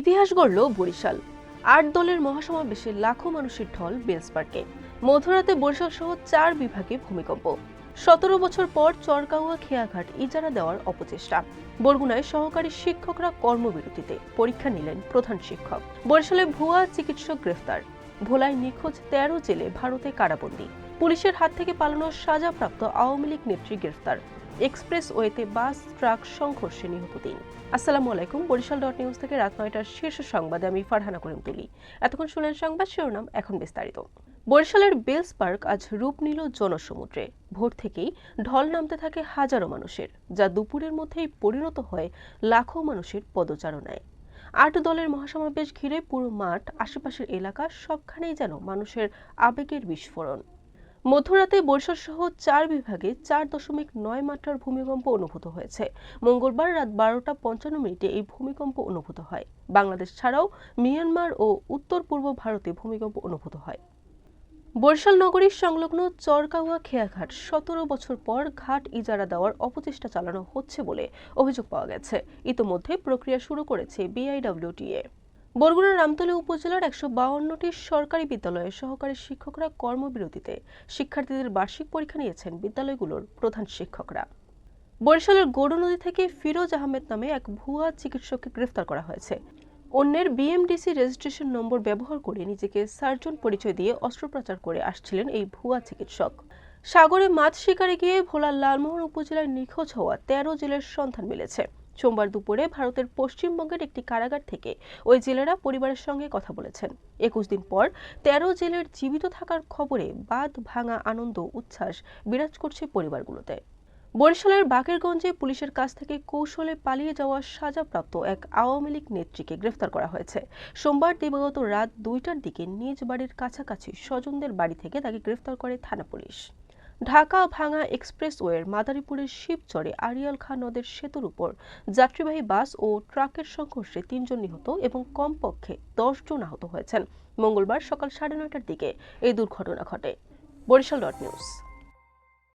ইতিহাস গড়ল বরিশাল। আট দলের মহাসমাবেশে লাখো মানুষের ঢল বেলস পার্কে। মধ্যরাতে বরিশাল সহ চার বিভাগে ভূমিকম্প। সতেরো বছর পর চরকাউয়া খেয়াঘাট ইজারা দেওয়ার অপচেষ্টা। বরগুনায় সহকারী শিক্ষকরা কর্মবিরতিতে পরীক্ষা নিলেন প্রধান শিক্ষক। বরিশালে ভুয়া চিকিৎসক গ্রেফতার। ভোলায় নিখোঁজ তেরো জেলে ভারতে কারাবন্দী। পুলিশের হাত থেকে পালানোর সাজাপ্রাপ্ত আওয়ামী লীগ নেত্রী গ্রেফতার। এক্সপ্রেস ওয়েতে বাস, ট্রাক সংঘর্ষে নিহত তিন। আসসালামু আলাইকুম, বরিশাল ডট নিউজ থেকে রাত নয়টার শীর্ষ সংবাদে আমি ফারহানা করিম তুলি। এতক্ষণ শুনলেন সংবাদ শিরোনাম, এখন বিস্তারিত। বরিশালের বেলস পার্ক আজ রূপ নিল জনসমুদ্রে। ভোর থেকেই ঢল নামতে থাকে হাজারো মানুষের, যা দুপুরের মধ্যেই পরিণত হয় লাখো মানুষের পদচারণায়। আট দলের মহাসমাবেশ ঘিরে পুরো মাঠ, আশেপাশের এলাকা সবখানেই যেন মানুষের আবেগের বিস্ফোরণ। মধ্যরাতে সহ চার বিভাগে চার দশমিক নয় মাত্রার ভূমিকম্প অনুভূত হয়েছে। মঙ্গলবার রাত বারোটা পঞ্চান্ন মিনিটে এই ভূমিকম্প অনুভূত হয়। বাংলাদেশ ছাড়াও মিয়ানমার ও উত্তর পূর্ব ভারতে ভূমিকম্প অনুভূত হয়। বরিশাল নগরীর সংলগ্ন চরকাওয়া খেয়াঘাট সতেরো বছর পর ঘাট ইজারা দেওয়ার অপচেষ্টা চালানো হচ্ছে বলে অভিযোগ পাওয়া গেছে। ইতোমধ্যে প্রক্রিয়া শুরু করেছে বিআইডব্লিউটিএ। বরগুনার রামতলী উপজেলার একশো বাউন্নটি সরকারি বিদ্যালয়ের সহকারী শিক্ষকরা কর্মবিরতিতে শিক্ষার্থীদের বার্ষিক পরীক্ষা নিয়েছেন বিদ্যালয়গুলোর প্রধান শিক্ষকরা। বরিশালের গৌড় নদী থেকে ফিরোজ আহমেদ নামে এক ভুয়া চিকিৎসককে গ্রেফতার করা হয়েছে। অন্যের বিএমডিসি রেজিস্ট্রেশন নম্বর ব্যবহার করে নিজেকে সার্জন পরিচয় দিয়ে অস্ত্রোপচার করে আসছিলেন এই ভুয়া চিকিৎসক। সাগরে মাছ শিকারে গিয়ে ভোলার লালমোহন উপজেলায় নিখোঁজ হওয়া তেরো জেলের সন্ধান মিলেছে। সোমবার দুপুরে ভারতের পশ্চিমবঙ্গের একটি কারাগার থেকে ওই জেলেরা পরিবারের সঙ্গে কথা বলেছেন। একুশ দিন পর তেরো জেলের জীবিত থাকার খবরে বাদ ভাঙা আনন্দ, উচ্ছ্বাস বিরাজ করছে পরিবারগুলোতে। বরিশালের বাকেরগঞ্জে পুলিশের কাছ থেকে কৌশলে পালিয়ে যাওয়া সাজাপ্রাপ্ত এক আওয়ামী লীগ নেত্রীকে গ্রেফতার করা হয়েছে। সোমবার দিবাগত রাত দুইটার দিকে নিজ বাড়ির কাছাকাছি স্বজনদের বাড়ি থেকে তাকে গ্রেফতার করে থানা পুলিশ। ঢাকা ভাঙা এক্সপ্রেসওয়ের মাদারীপুরের শিবচরে আরিয়াল খাঁ নদের সেতুর উপর যাত্রীবাহী বাস ও ট্রাকের সংঘর্ষে তিনজন নিহত এবং কমপক্ষে দশ জন আহত হয়েছেন। মঙ্গলবার সকাল সাড়ে নয়টার দিকে এই দুর্ঘটনা ঘটে। Barishal dot news.